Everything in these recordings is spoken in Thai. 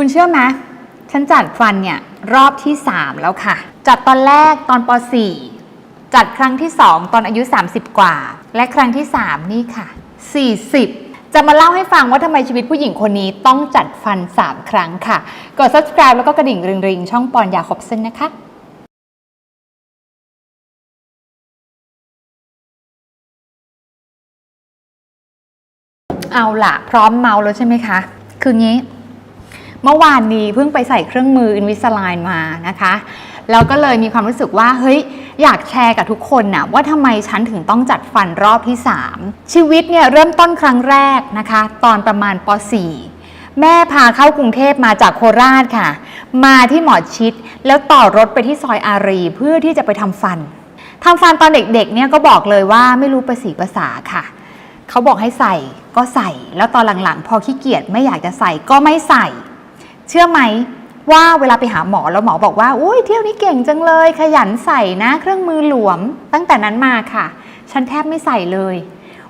คุณเชื่อไหมฉันจัดฟันเนี่ยรอบที่ 3 แล้วค่ะ จัดตอนแรกตอนป .4 จัดครั้งที่ 2 ตอนอายุ 30 กว่า และครั้งที่ 3 นี่ค่ะ 40 จะมาเล่าให้ฟังว่าทำไมชีวิตผู้หญิงคนนี้ต้องจัดฟัน 3 ครั้งค่ะ กด subscribe แล้วก็กระดิ่งริงๆ ช่องปอนยาคอบเซนนะคะเอาละพร้อมเมาแล้วใช่ไหมคะ คืองี้ เมื่อวานนี้เพิ่งไปใส่เครื่องมืออินวิสไลน์มานะคะแล้วก็เลยมีความรู้สึกว่าเฮ้ยอยากแชร์กับทุกคนนะว่าทำไมฉันถึงต้องจัดฟันรอบที่ 3 ชีวิตเนี่ยเริ่มต้นครั้งแรกนะคะ ตอนประมาณป .4 แม่พาเข้ากรุงเทพมาจากโคราชค่ะ มาที่หมอชิดแล้วต่อรถไปที่ซอยอารีเพื่อที่จะไปทำฟันทำฟันตอนเด็กๆเนี่ยก็บอกเลยว่าไม่รู้ภาษีภาษาค่ะเขาบอกให้ใส่ก็ใส่ แล้วตอนหลังๆ พอขี้เกียจไม่อยากจะใส่ก็ไม่ใส่ เชื่อไหมว่าเวลาไปหาหมอแล้วหมอบอกว่าอุ้ยเที่ยวนี้เก่งจังเลย ขยันใส่นะเครื่องมือหลวม ตั้งแต่นั้นมาค่ะ ฉันแทบไม่ใส่เลย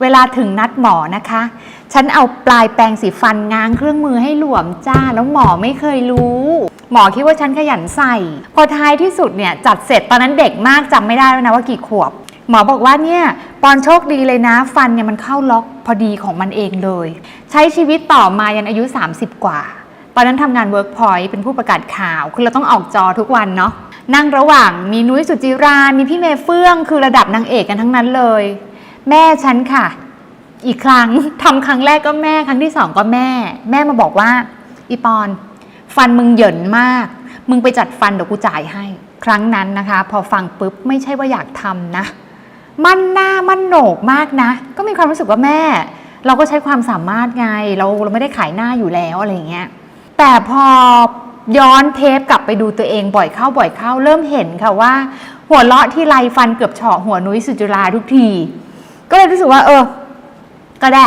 เวลาถึงนัดหมอนะคะ ฉันเอาปลายแปรงสีฟันง้างเครื่องมือให้หลวมจ้าแล้วหมอไม่เคยรู้ หมอคิดว่าฉันขยันใส่ พอท้ายที่สุดเนี่ยจัดเสร็จตอนนั้นเด็กมากจำไม่ได้แล้วนะว่ากี่ขวบ หมอบอกว่าเนี่ยปอนโชคดีเลยนะ ฟันเนี่ยมันเข้าล็อกพอดีของมันเองเลย ใช้ชีวิตต่อมายันอายุ 30 กว่า ตอนนั้นทำงาน Workpoint เป็นผู้ประกาศข่าว คือเราต้องออกจอทุกวันเนาะนั่งระหว่างมีนุ้ยสุจิรา มีพี่เมย์เฟื่อง คือระดับนางเอกกันทั้งนั้นเลย แม่ฉันค่ะ อีกครั้งทำครั้งแรกก็แม่ครั้งที่สองก็แม่ แม่มาบอกว่า อีปอน ฟันมึงเหยินมาก มึงไปจัดฟันเดี๋ยวกูจ่ายให้ ครั้งนั้นนะคะ พอฟังปุ๊บไม่ใช่ว่าอยากทำนะ มันหน้ามันโหนกมากนะ ก็มีความรู้สึกว่าแม่ เราก็ใช้ความสามารถไง เราเราไม่ได้ขายหน้าอยู่แล้วอะไรอย่างเงี้ย แต่พอย้อนเทปกลับไปดูตัวเองบ่อยเข้าบ่อยเข้าเริ่มเห็นค่ะว่า หัวเราะที่ไรฟันเกือบเฉาะหัวนุ้ยสุจุลาทุกที ก็เลยรู้สึกว่า เออ ก็ได้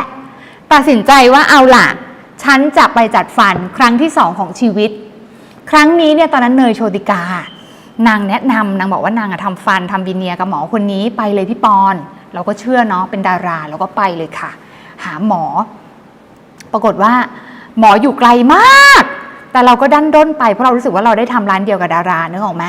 ตัดสินใจว่าเอาล่ะ ฉันจะไปจัดฟันครั้งที่สองของชีวิต ครั้งนี้เนี่ยตอนนั้นเนยโชติกา นางแนะนำนางบอกว่านางอะทำฟันทำวิเนียกับหมอคนนี้ไปเลยพี่ปอน เราก็เชื่อเนาะเป็นดาราเราก็ไปเลยค่ะ หาหมอ ปรากฏว่า หมออยู่ไกลมาก แต่เราก็ดันด้นไปเพราะเรารู้สึกว่าเราได้ทำร้านเดียวกับดารานึกออกไหม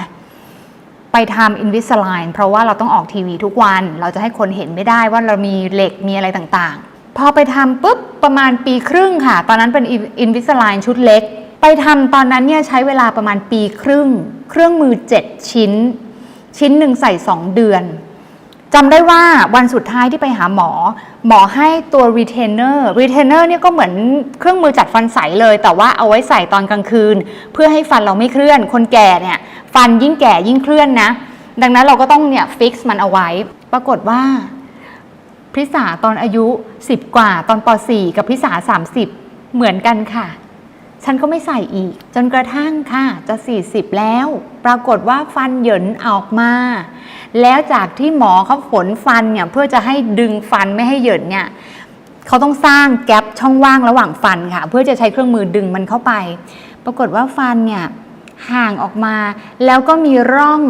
ไปทำอินวิสไลน์เพราะว่าเราต้องออกทีวีทุกวัน เราจะให้คนเห็นไม่ได้ว่าเรามีเหล็กมีอะไรต่างๆ พอไปทำปุ๊บประมาณปีครึ่งค่ะ ตอนนั้นเป็นอินวิสไลน์ชุดเล็ก ไปทำตอนนั้นเนี่ยใช้เวลาประมาณปีครึ่ง เครื่องมือ 7 ชิ้น ชิ้นหนึ่งใส่ 2 เดือน จำได้ว่าวันสุดท้ายที่ไปหาหมอ หมอให้ตัว retainer retainer เนี่ยก็เหมือนเครื่องมือจัดฟันใสเลย แต่ว่าเอาไว้ใส่ตอนกลางคืน เพื่อให้ฟันเราไม่เคลื่อน คนแก่เนี่ยฟันยิ่งแก่ยิ่งเคลื่อนนะ ดังนั้นเราก็ต้องเนี่ยฟิกซ์มันเอาไว้ ปรากฏว่าพิสาตอนอายุ 10 กว่าตอนป .4 กับพิสา30 เหมือนกันค่ะ ฉันก็ไม่ใส่อีก จนกระทั่งค่ะจะ 40 แล้ว ปรากฏว่าฟันเหยินออกมา แล้วจากที่หมอเขาฝนฟันเนี่ยเพื่อจะให้ดึงฟันไม่ให้เหยินเนี่ยเขาต้องสร้างแกลบช่องว่างระหว่างฟันค่ะ เพื่อจะใช้เครื่องมือดึงมันเข้าไป ปรากฏว่าฟันเนี่ยห่างออกมา แล้วก็มีร่อง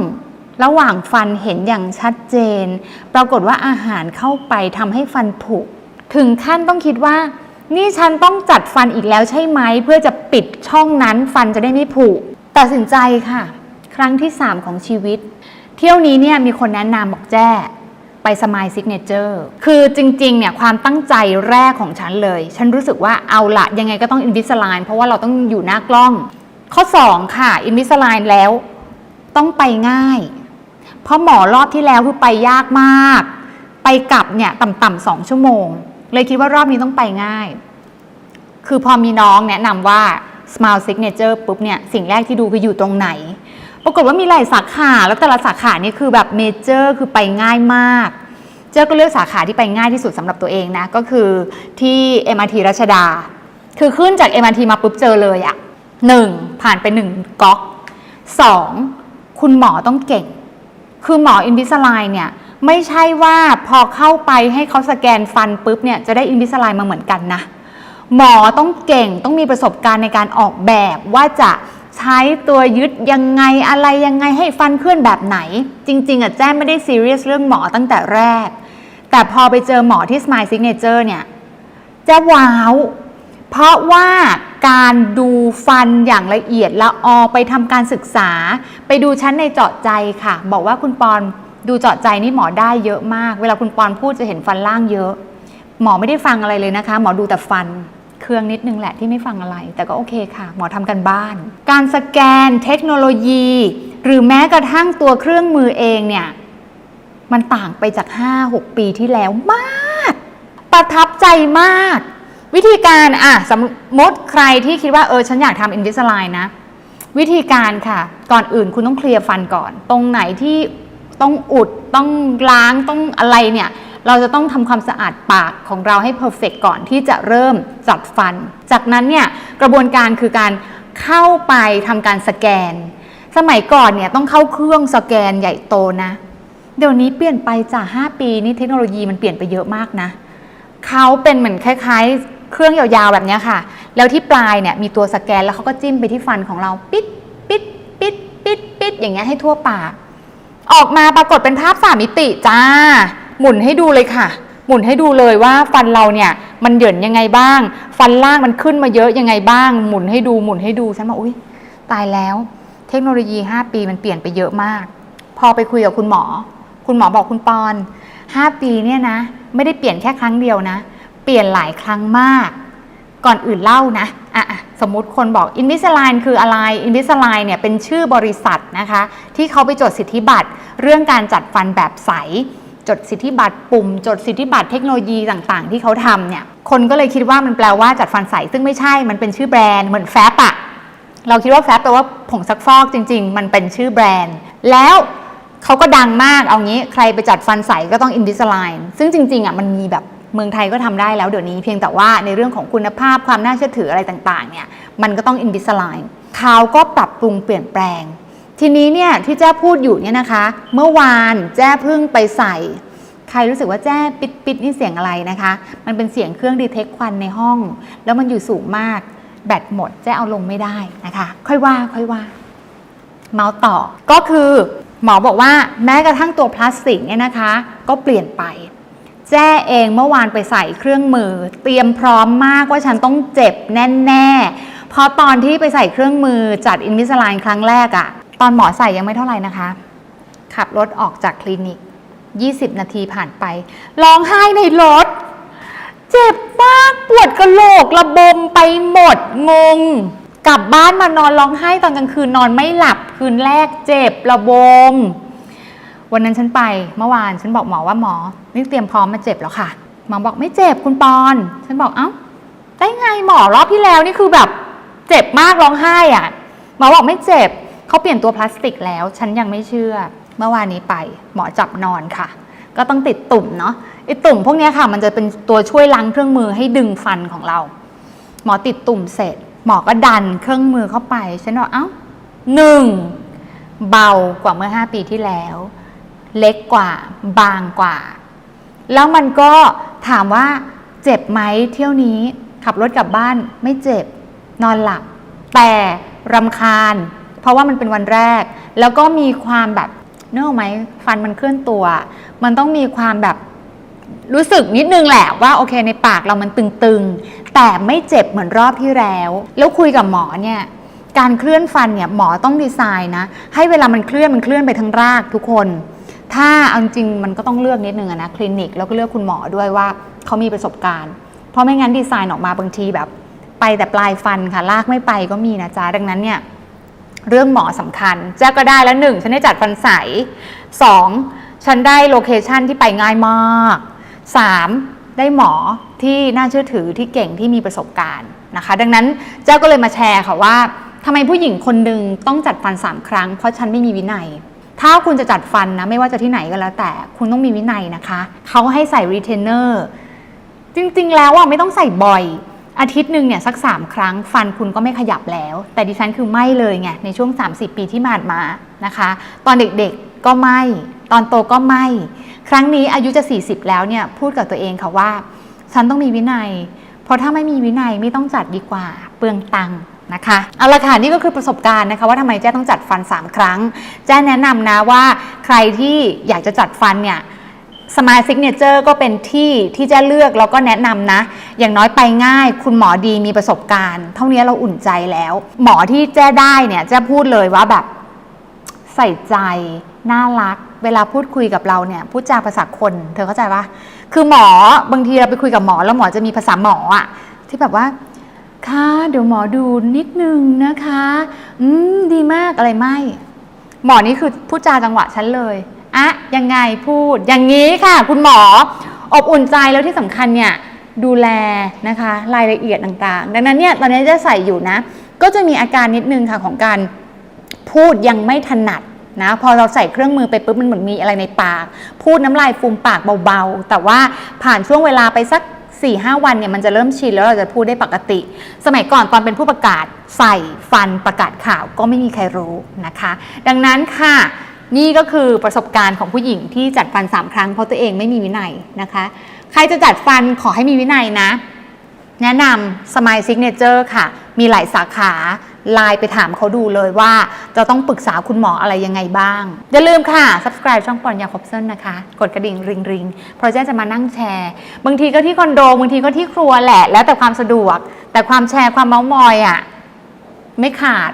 ระหว่างฟันเห็นอย่างชัดเจน ปรากฏว่าอาหารเข้าไปทำให้ฟันผุถึงขั้นต้องคิดว่า นี่ฉันต้องจัดฟันอีกแล้วใช่ไหม เพื่อจะปิดช่องนั้นฟันจะได้ไม่ผุตัดสินใจค่ะ ครั้งที่ 3 ของชีวิต เที่ยวนี้เนี่ยมีคนแนะนำบอกแจ้ไปสมายซิกเนเจอร์คือจริงๆเนี่ยความตั้งใจแรกของฉันเลย ฉันรู้สึกว่าเอาละยังไงก็ต้องอินวิสไลน์เพราะว่าเราต้องอยู่หน้ากล้อง ข้อ 2 ค่ะอินวิสไลน์แล้วต้องไปง่าย เพราะหมอรอบที่แล้วคือไปยากมาก ไปกลับเนี่ยต่ำๆสองชั่วโมง เลยคิดว่ารอบนี้ต้องไปง่าย คือพอมีน้องแนะนำว่า Smile Signature ปุ๊บเนี่ยสิ่งแรกที่ดูคืออยู่ตรงไหน ปรากฏว่ามีหลายสาขาแล้วแต่ละสาขานี่คือแบบเมเจอร์คือไปง่ายมาก เจ้าก็เลือกสาขาที่ไปง่ายที่สุดสำหรับตัวเองนะ ก็คือที่ MRT รัชดา คือขึ้นจาก MRT มาปุ๊บเจอเลยอะหนึ่งผ่านไปหนึ่งก๊อกสองคุณหมอต้องเก่ง คือหมออินวิสไลน์เนี่ย ไม่ใช่ว่าพอเข้าไปให้เขาสแกนฟันปุ๊บเนี่ยจะได้อินวิสไลน์มาเหมือนกันนะ หมอต้องเก่งต้องมีประสบการณ์ในการออกแบบว่าจะใช้ตัวยึดยังไงอะไรยังไงให้ฟันเคลื่อนแบบไหน จริง ๆอะแจ้ไม่ได้ซีเรียสเรื่องหมอตั้งแต่แรก แต่พอไปเจอหมอที่ Smile Signature เนี่ยแจ้ว้าว เพราะว่าการดูฟันอย่างละเอียดละออไปทำการศึกษา ไปดูชั้นในเจาะใจค่ะ บอกว่าคุณปอน ดูเจาะใจนี่หมอได้เยอะมาก เวลาคุณปอนพูดจะเห็นฟันล่างเยอะ หมอไม่ได้ฟังอะไรเลยนะคะ หมอดูแต่ฟันเครื่องนิดนึงแหละที่ไม่ฟังอะไร แต่ก็โอเคค่ะ หมอทำกันบ้าน การสแกนเทคโนโลยี หรือแม้กระทั่งตัวเครื่องมือเองเนี่ย มันต่างไปจาก 5-6 ปีที่แล้วมาก ประทับใจมาก วิธีการอะสมมติใครที่คิดว่าเออฉันอยากทำอินวิสไลน์นะ วิธีการค่ะ ก่อนอื่นคุณต้องเคลียร์ฟันก่อน ตรงไหนที่ ต้องอุดต้องล้างต้องอะไรเนี่ย เราจะต้องทำความสะอาดปากของเราให้เพอร์เฟกก่อนที่จะเริ่มจัดฟัน จากนั้นเนี่ยกระบวนการคือการเข้าไปทำการสแกน สมัยก่อนเนี่ยต้องเข้าเครื่องสแกนใหญ่โตนะ เดี๋ยวนี้เปลี่ยนไปจาก 5 ปีนี่เทคโนโลยีมันเปลี่ยนไปเยอะมากนะเขาเป็นเหมือนคล้ายๆ เครื่องยาวๆแบบนี้ค่ะ แล้วที่ปลายเนี่ยมีตัวสแกนแล้วเขาก็จิ้มไปที่ฟันของเรา ปิดปิดปิดปิดปิดอย่างเงี้ยให้ทั่วปาก ออกมาปรากฏเป็นภาพสามมิติจ้า หมุนให้ดูเลยค่ะ หมุนให้ดูเลยว่าฟันเราเนี่ยมันเหยินยังไงบ้าง ฟันล่างมันขึ้นมาเยอะยังไงบ้าง หมุนให้ดูหมุนให้ดูฉันบอกอุ้ยตายแล้ว เทคโนโลยี 5 ปีมันเปลี่ยนไปเยอะมาก พอไปคุยกับคุณหมอ คุณหมอบอกคุณปอน 5 ปีเนี่ยนะ ไม่ได้เปลี่ยนแค่ครั้งเดียวนะ เปลี่ยนหลายครั้งมาก ก่อนอื่นเล่านะ อะสมมุติคนบอก Invisalign คืออะไร Invisalign เนี่ยเป็นชื่อบริษัทนะคะ ที่เขาไปจดสิทธิบัตร เรื่องการจัดฟันแบบใส จดสิทธิบัตรปุ่ม จดสิทธิบัตรเทคโนโลยีต่างๆ ที่เขาทำเนี่ยคนก็เลยคิดว่ามันแปลว่าจัดฟันใส ซึ่งไม่ใช่มันเป็นชื่อแบรนด์เหมือนแฟบอะเราคิดว่าแฟบแปลว่าผงซักฟอกจริง ๆ มันเป็นชื่อแบรนด์ แล้วเขาก็ดังมากเอางี้ใครไปจัดฟันใสก็ต้อง Invisalign ซึ่งจริงๆอะมันมีแบบ เมืองไทยก็ทำได้แล้วเดี๋ยวนี้เพียงแต่ว่าในเรื่องของคุณภาพความน่าเชื่อถืออะไรต่างๆเนี่ยมันก็ต้อง Invisalign เขาก็ปรับปรุงเปลี่ยนแปลง ทีนี้เนี่ยที่แจ้พูดอยู่เนี่ยนะคะ เมื่อวานแจ้เพิ่งไปใส่ ใครรู้สึกว่าแจ้ปิดปิดนี่เสียงอะไรนะคะ มันเป็นเสียงเครื่องดีเทคควันในห้อง แล้วมันอยู่สูงมากแบตหมดแจ้เอาลงไม่ได้นะคะ ค่อยว่าค่อยว่า เมาส์ต่อก็คือหมอบอกว่าแม้กระทั่งตัวพลาสติกเนี่ยนะคะ ก็เปลี่ยนไป แจ้เองเมื่อวานไปใส่เครื่องมือ เตรียมพร้อมมากว่าฉันต้องเจ็บแน่ๆเพราะตอนที่ไปใส่เครื่องมือจัดอินวิสไลน์ครั้งแรกอะตอนหมอใส่ยังไม่เท่าไหร่นะคะ ขับรถออกจากคลินิก 20 นาทีผ่านไปร้องไห้ในรถ เจ็บมากปวดกระโหลกระบมไปหมดงง กลับบ้านมานอนร้องไห้ตอนกลางคืนนอนไม่หลับคืนแรกเจ็บระบม วันนั้นฉันไปเมื่อวานฉันบอกหมอว่าหมอนี่เตรียมพร้อมมาเจ็บแล้วค่ะหมอบอกไม่เจ็บคุณปอน ฉันบอกเอ้าได้ไงหมอรอบที่แล้วนี่คือแบบเจ็บมากร้องไห้อะหมอบอกไม่เจ็บเขาเปลี่ยนตัวพลาสติกแล้ว ฉันยังไม่เชื่อ เมื่อวานนี้ไปหมอจับนอนค่ะ ก็ต้องติดตุ่มเนาะไอ้ตุ่มพวกนี้ค่ะ มันจะเป็นตัวช่วยล้างเครื่องมือให้ดึงฟันของเรา หมอติดตุ่มเสร็จ หมอก็ดันเครื่องมือเข้าไปฉันบอกเอ้าหนึ่งเบากว่าเมื่อ 5 ปีที่แล้ว เล็กกว่า บางกว่า แล้วมันก็ถามว่าเจ็บไหมเที่ยวนี้ขับรถกลับบ้านไม่เจ็บนอนหลับ แต่รำคาญ เพราะว่ามันเป็นวันแรก แล้วก็มีความแบบเนื่อไหมฟันมันเคลื่อนตัว มันต้องมีความแบบรู้สึกนิดนึงแหละว่าโอเคในปากเรามันตึงๆ แต่ไม่เจ็บเหมือนรอบที่แล้ว แล้วคุยกับหมอเนี่ยการเคลื่อนฟันเนี่ยหมอต้องดีไซน์นะให้เวลามันเคลื่อนมันเคลื่อนไปทั้งรากทุกคน ถ้าเอาจริงมันก็ต้องเลือกนิดนึงนะคลินิกแล้วก็เลือกคุณหมอด้วยว่าเขามีประสบการณ์ เพราะไม่งั้นดีไซน์ออกมาบางทีแบบ ไปแต่ปลายฟันค่ะลากไม่ไปก็มีนะจ๊ะดังนั้นเนี่ยเรื่องหมอสำคัญแจ้ก็ได้แล้วหนึ่งฉันได้จัดฟันใสสองฉันได้โลเคชันที่ไปง่ายมากสามได้หมอที่น่าเชื่อถือที่เก่งที่มีประสบการณ์นะคะ ดังนั้นเจ้าก็เลยมาแชร์ค่ะว่าทำไมผู้หญิงคนหนึ่งต้องจัดฟันสามครั้ง เพราะฉันไม่มีวินัย ถ้าคุณจะจัดฟันนะไม่ว่าจะที่ไหนก็แล้ว แต่คุณต้องมีวินัยนะคะ เขาให้ใส่รีเทนเนอร์จริง ๆ แล้วอะไม่ต้องใส่บ่อย อาทิตย์หนึ่งเนี่ยสัก 3 ครั้งฟันคุณก็ไม่ขยับแล้ว แต่ดิฉันคือไม่เลยไงในช่วง 30 ปีที่ผ่านมานะคะ ตอนเด็กๆก็ไม่ ตอนโตก็ไม่ ครั้งนี้อายุจะ 40 แล้วเนี่ยพูดกับตัวเองค่ะว่า ฉันต้องมีวินัย เพราะถ้าไม่มีวินัยไม่ต้องจัดดีกว่าเปลืองตังค์นะคะเอาละค่ะนี่ก็คือประสบการณ์นะคะว่าทำไมแจ้ต้องจัดฟัน 3 ครั้ง แจ้แนะนำนะว่าใครที่อยากจะจัดฟันเนี่ยสมายซิกเนเจอร์ก็เป็นที่ที่จะเลือกแล้วก็แนะนำนะ อย่างน้อยไปง่าย คุณหมอดีมีประสบการณ์ เท่านี้เราอุ่นใจแล้ว หมอที่แจ้ได้เนี่ยแจะพูดเลยว่าแบบใส่ใจ น่ารัก เวลาพูดคุยกับเราเนี่ยพูดจาภาษาคน เธอเข้าใจปะคือหมอบางทีเราไปคุยกับหมอแล้วหมอจะมีภาษาหมออะที่แบบว่าค่ะเดี๋ยวหมอดูนิดนึงนะคะ อืมดีมากอะไรไม่ หมอนี่คือพูดจาจังหวะฉันเลยอะยังไงพูด อย่างนี้ค่ะ คุณหมออบอุ่นใจแล้วที่สำคัญเนี่ยดูแลนะคะรายละเอียดต่างๆ ดังนั้นเนี่ยตอนนี้จะใส่อยู่นะ ก็จะมีอาการนิดนึงค่ะของการพูดยังไม่ถนัด นะพอเราใส่เครื่องมือไปปุ๊บมันเหมือนมีอะไรในปาก พูดน้ำลายฟูมปากเบาๆ แต่ว่าผ่านช่วงเวลาไปสัก4-5หวันเนี่ยมันจะเริ่มชินแล้วเราจะพูดได้ปกติ สมัยก่อนตอนเป็นผู้ประกาศใส่ฟันประกาศข่าวก็ไม่มีใครรู้นะคะ ดังนั้นค่ะนี่ก็คือประสบการณ์ของผู้หญิงที่จัดฟัน 3 ครั้งเพราะตัวเองไม่มีวินัยนะคะ ใครจะจัดฟันขอให้มีวินัยนะ แนะนำสมายซิกเนเจอร์ค่ะ มีหลายสาขา ไลน์ไปถามเขาดูเลยว่า จะต้องปรึกษาคุณหมออะไรยังไงบ้าง อย่าลืมค่ะ subscribe ช่องปอนยาคอบเซนนะคะ กดกระดิ่งริงริงเพราะเจ๊จะมานั่งแชร์ บางทีก็ที่คอนโด บางทีก็ที่ครัวแหละ แล้วแต่ความสะดวก แต่ความแชร์ความเมาส์มอยอะไม่ขาด